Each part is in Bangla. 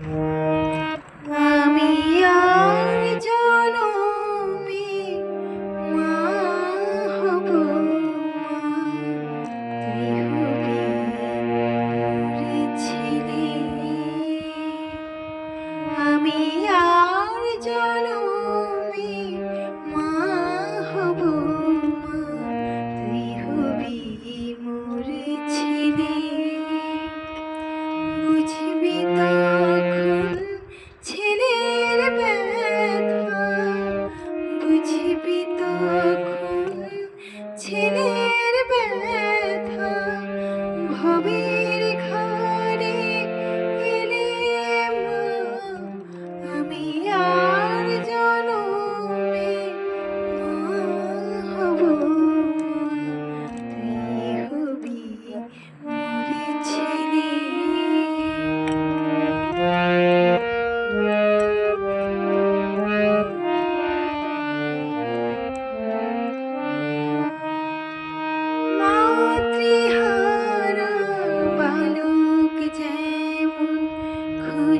Bye.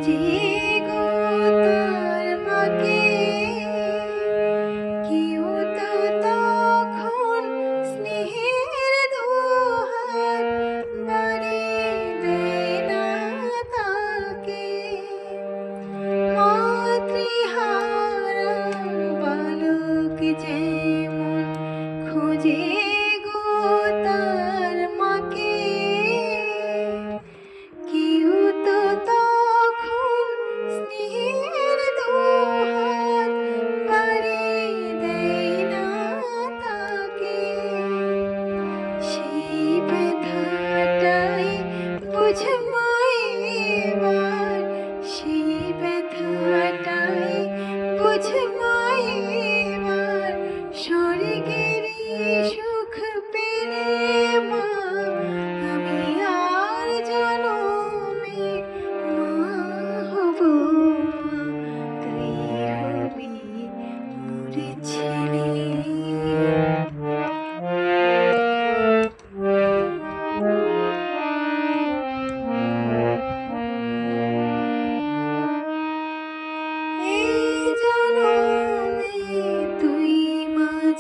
记忆。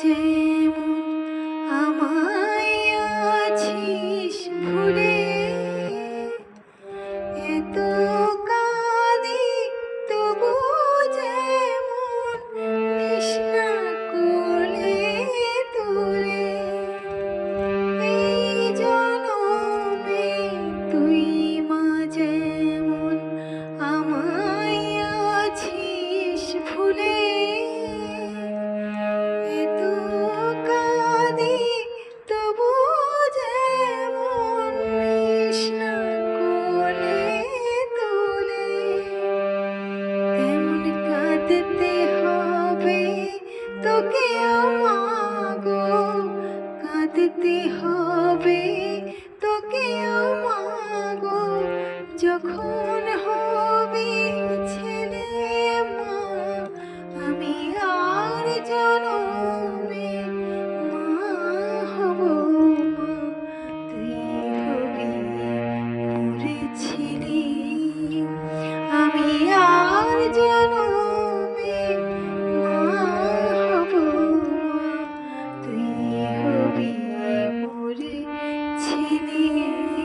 teeth. কাঁদতে হবে তোকে মাগো কাঁদতে হবে তোকে মাগো যখন হবে ছেলে মা, আমি আর জানো TV.